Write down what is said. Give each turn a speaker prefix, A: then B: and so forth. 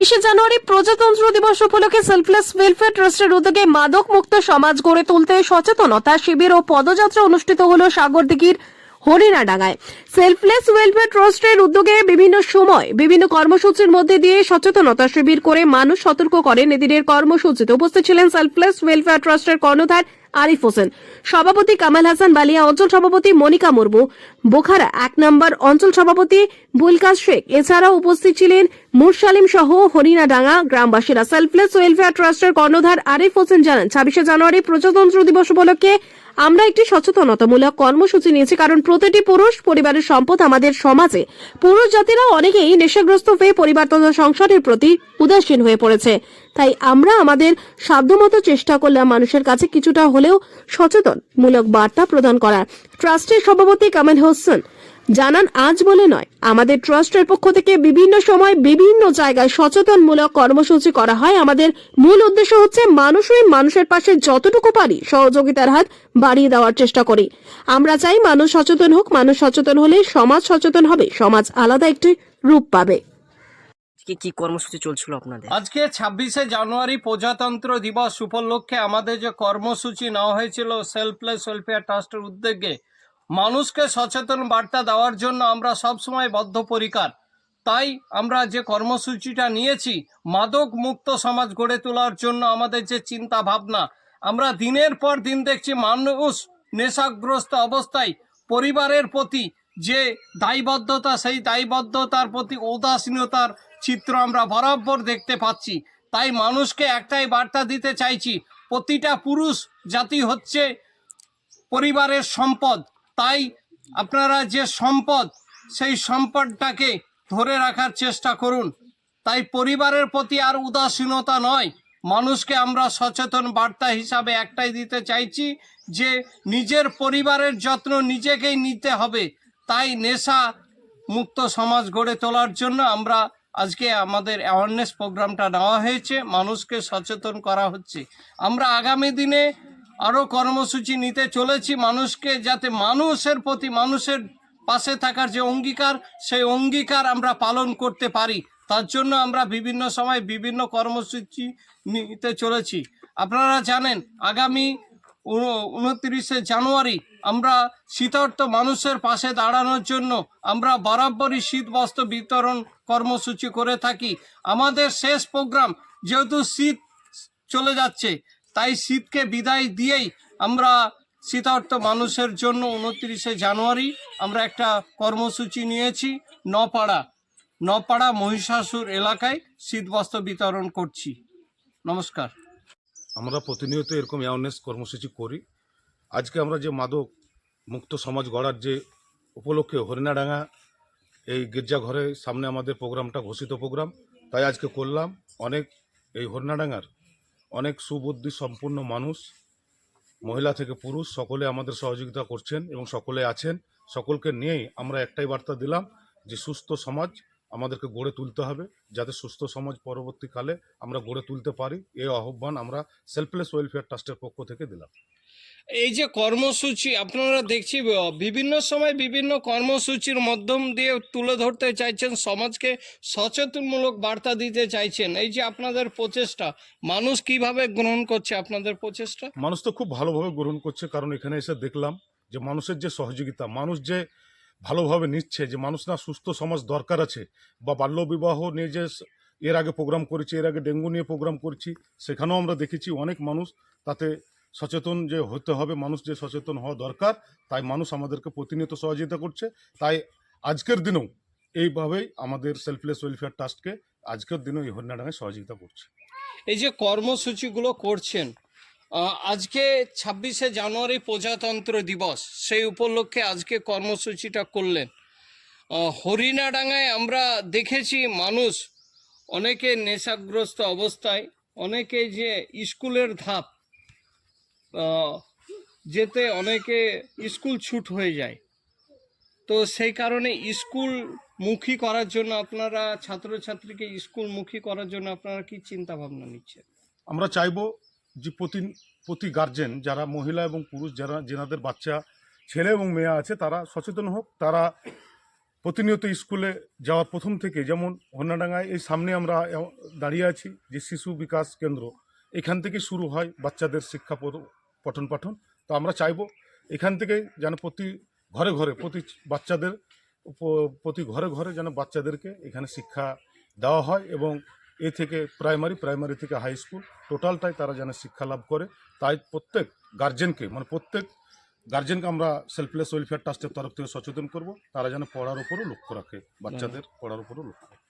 A: বিশে জানুয়ারি প্রজাতন্ত্র দিবস উপলক্ষে সেলফলেস ওয়েলফেয়ার ট্রাস্টের উদ্যোগে মাদক মুক্ত সমাজ গড়ে তুলতে সচেতনতা শিবির ও পদযাত্রা অনুষ্ঠিত হল সাগরদিঘির হরিণাডাঙ্গায় সেলফলেস ওয়েলফেয়ার ট্রাস্টের উদ্যোগে বিভিন্ন সময় বিভিন্ন কর্মসূচির মধ্যে দিয়ে সচেতনতা শিবির করে মানুষ সতর্ক করেন এদিনের কর্মসূচিতে। উপস্থিত ছিলেন সেলফলেস ওয়েলফেয়ার ট্রাস্টের কর্ণধার আরিফ হোসেন। সভাপতি কামাল হাসান বালিয়া, অঞ্চল সভাপতি মনিকা মুর্মু। বোখারা এক নম্বর, অঞ্চল সভাপতি বুলকাস শেখ। এছাড়াও উপস্থিত ছিলেন মুরসালিম সহ হরিণাডাঙ্গা গ্রামবাসীরা। সেলফলেস ওয়েলফেয়ার ট্রাস্টের কর্ণধার আরিফ হোসেন জানান, ছাব্বিশে জানুয়ারি প্রজাতন্ত্র দিবস উপলক্ষে আমরা একটি সচেতনতামূলক কর্মসূচি নিয়েছি, কারণ প্রতিটি পুরুষ পরিবারের সম্পদ আমাদের সমাজে। পুরুষ জাতিরা অনেকেই নেশাগ্রস্ত হয়ে পরিবার তথা সংসারের প্রতি উদাসীন হয়ে পড়েছে। তাই আমরা আমাদের সাধ্যমতো চেষ্টা করলাম মানুষের কাছে কিছুটা হলেও সচেতনমূলক বার্তা প্রদান করার। ট্রাস্টের সভাপতি কামাল হোসেন জানান আজ বলে নয়। আমাদের ট্রাস্টের পক্ষ থেকে বিভিন্ন সময় বিভিন্ন জায়গায় সচেতনমূলক কর্মসূচি করা হয়। আমাদের মূল উদ্দেশ্য হচ্ছে মানুষই মানুষের পাশে যতটুকু পারি সহযোগিতার হাত বাড়িয়ে দেওয়ার চেষ্টা করি। আমরা চাই মানুষ সচেতন হোক মানুষ সচেতন হলে সমাজ সচেতন হবে সমাজ আলাদা একটি রূপ পাবে।
B: কি কি কর্মসূচি চলছিল আপনাদের?
C: আজকে ছাব্বিশে জানুয়ারি প্রজাতন্ত্র দিবস উপলক্ষে আমাদের যে কর্মসূচি নেওয়া হয়েছিল সেলফলেস ওয়েলফেয়ার ট্রাস্টের উদ্যোগে মানুষকে সচেতন বার্তা দেওয়ার জন্য আমরা সবসময় বদ্ধপরিকার। তাই আমরা যে কর্মসূচিটা নিয়েছি, মাদক মুক্ত সমাজ গড়ে তোলার জন্য আমাদের যে চিন্তা ভাবনা আমরা দিনের পর দিন দেখছি মানুষ নেশাগ্রস্ত অবস্থায় পরিবারের প্রতি যে দায়বদ্ধতা, সেই দায়বদ্ধতার প্রতি উদাসীনতার চিত্র আমরা বরাবর দেখতে পাচ্ছি। তাই মানুষকে একটাই বার্তা দিতে চাইছি, প্রতিটা পুরুষ জাতি হচ্ছে পরিবারের সম্পদ। তাই আপনারা যে সম্পদ, সেই সম্পদটাকে ধরে রাখার চেষ্টা করুন। তাই পরিবারের প্রতি আর উদাসীনতা নয়। মানুষকে আমরা সচেতন বার্তা হিসাবে একটাই দিতে চাইছি যে, নিজের পরিবারের যত্ন নিজেকেই নিতে হবে। তাই নেশা মুক্ত সমাজ গড়ে তোলার জন্য আমরা আজকে আমাদের অ্যাওয়ারনেস প্রোগ্রামটা নেওয়া হয়েছে। মানুষকে সচেতন করা হচ্ছে। আমরা আগামী দিনে আরও কর্মসূচি নিতে চলেছি মানুষকে যাতে মানুষের প্রতি মানুষের পাশে থাকার যে অঙ্গীকার, সেই অঙ্গীকার আমরা পালন করতে পারি। তার জন্য আমরা বিভিন্ন সময় বিভিন্ন কর্মসূচি নিতে চলেছি। আপনারা জানেন, আগামী উনত্রিশে জানুয়ারি আমরা শীতার্থ মানুষের পাশে দাঁড়ানোর জন্য আমরা বরাবরই শীত বস্ত্র বিতরণ কর্মসূচি করে থাকি। আমাদের শেষ প্রোগ্রাম যেহেতু শীত চলে যাচ্ছে তাই শীতকে বিদায় দিয়েই আমরা শীতার্থ মানুষের জন্য উনত্রিশে জানুয়ারি আমরা একটা কর্মসূচি নিয়েছি নপাড়া নপাড়া মহিষাসুর এলাকায় শীতবস্ত্র বিতরণ করছি। নমস্কার।
D: আমরা প্রতিনিয়ত এরকম অ্যাওয়ারনেস কর্মসূচি করি। আজকে আমরা যে মাদক মুক্ত সমাজ গড়ার যে উপলক্ষে হরিণাডাঙ্গা, এই গির্জাঘরের সামনে আমাদের প্রোগ্রামটা ঘোষিত প্রোগ্রাম, তাই আজকে করলাম। অনেক এই হরিণাডাঙ্গার অনেক সুবুদ্ধি সম্পূর্ণ মানুষ, মহিলা থেকে পুরুষ, সকলে আমাদের সহযোগিতা করছেন এবং সকলে আছেন। সকলকে নিয়েই আমরা একটাই বার্তা দিলাম যে সুস্থ সমাজ আমাদেরকে গড়ে তুলতে হবে যাতে সুস্থ সমাজ পরবর্তীকালে আমরা গড়ে তুলতে পারি। এই আহ্বান আমরা সেলফলেস ওয়েলফেয়ার ট্রাস্টের পক্ষ থেকে দিলাম।
C: এই যে কর্মসূচি আপনারা দেখছি বিভিন্ন সময় বিভিন্ন কর্মসূচির মাধ্যম দিয়ে তুলে ধরতে চাইছেন সমাজকে সচেতনমূলক বার্তা দিতে চাইছেন। এই যে আপনাদের প্রচেষ্টা মানুষ কীভাবে গ্রহণ করছে আপনাদের প্রচেষ্টা?
D: মানুষ তো খুব ভালোভাবে গ্রহণ করছে কারণ এখানে এসে দেখলাম যে মানুষের যে সহযোগিতা মানুষ যে ভালোভাবে নিচ্ছে যে মানুষ না সুস্থ সমাজ দরকার আছে বা বাল্যবিবাহ নিয়ে যে এর আগে প্রোগ্রাম করেছি, এর আগে ডেঙ্গু নিয়ে প্রোগ্রাম করেছি, সেখানেও আমরা দেখেছি অনেক মানুষ তাতে সচেতন যে হতে হবে, মানুষ যে সচেতন হওয়া দরকার, তাই মানুষ আমাদেরকে প্রতিনিয়ত সহযোগিতা করছে। তাই আজকের দিনেও এইভাবেই আমাদের সেলফলেস ওয়েলফেয়ার ট্রাস্টকে আজকের দিনেও এই হরিণাডাঙ্গায় সহযোগিতা করছে।
C: এই যে কর্মসূচিগুলো করছেন আজকে ছাব্বিশে জানুয়ারি প্রজাতন্ত্র দিবস। সেই উপলক্ষে আজকে কর্মসূচিটা করলেন। হরিণাডাঙ্গায় আমরা দেখেছি মানুষ অনেকে নেশাগ্রস্ত অবস্থায়, অনেকে যে স্কুলের ধাপ যেতে অনেকে স্কুল ছুট হয়ে যায়। তো সেই কারণে স্কুল মুখী করার জন্য আপনারা, ছাত্রছাত্রীকে স্কুলমুখী করার জন্য আপনারা কি চিন্তা ভাবনা নিচ্ছেন?
D: আমরা চাইব যে প্রতি প্রতি গার্জেন যারা মহিলা এবং পুরুষ যারা, যেনাদের বাচ্চা, ছেলে এবং মেয়ে আছে, তারা সচেতন হোক। তারা প্রতিনিয়ত স্কুলে যাওয়ার প্রথম থেকে যেমন হন্যাডাঙ্গায় এই সামনে আমরা দাঁড়িয়ে আছি যে শিশু বিকাশ কেন্দ্র, এখান থেকে শুরু হয় বাচ্চাদের শিক্ষা পঠন পাঠন। তো আমরা চাইব এখান থেকে যেন প্রতি ঘরে ঘরে, প্রতি বাচ্চাদের প্রতি ঘরে ঘরে যেন বাচ্চাদেরকে এখানে শিক্ষা দেওয়া হয় এবং এ থেকে প্রাইমারি প্রাইমারি থেকে হাই স্কুল টোটালটাই তারা যেন শিক্ষা লাভ করে। তাই প্রত্যেক গার্জেনকে মানে প্রত্যেক গার্জেনকে আমরা সেলফলেস ওয়েলফেয়ার ট্রাস্টের তরফ থেকে সচেতন করব। তারা যেন পড়ার উপরও লক্ষ্য রাখে বাচ্চাদের পড়ার উপরও লক্ষ্য রাখে।